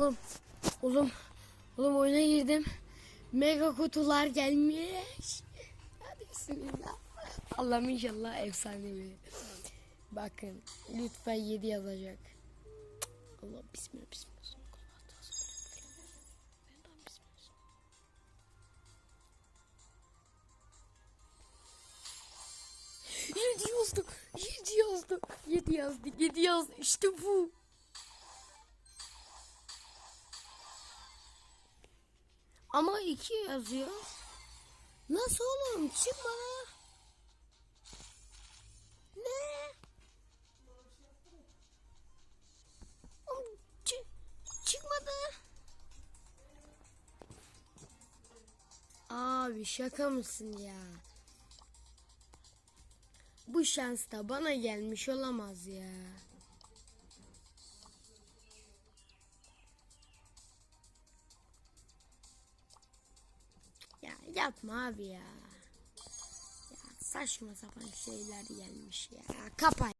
Oğlum. Oğlum. Oğlum oyuna girdim. Mega kutular gelmiş. Hadi bismillah. Allah'ım inşallah efsanevi. Bakın lütfen 7 yazacak. Allah bismillah bismillah. Yedi yazdı. Yedi yazdı. Yedi yazdı. Yedi yazdı. İşte bu. Ama iki yazıyor. Nasıl oğlum? Çıkma. Ne? Oğlum, çı- çıkmadı. Abi şaka mısın ya? Bu şans da bana gelmiş olamaz ya. Yapma abi ya. Ya saçma sapan şeyler gelmiş ya. Kapa.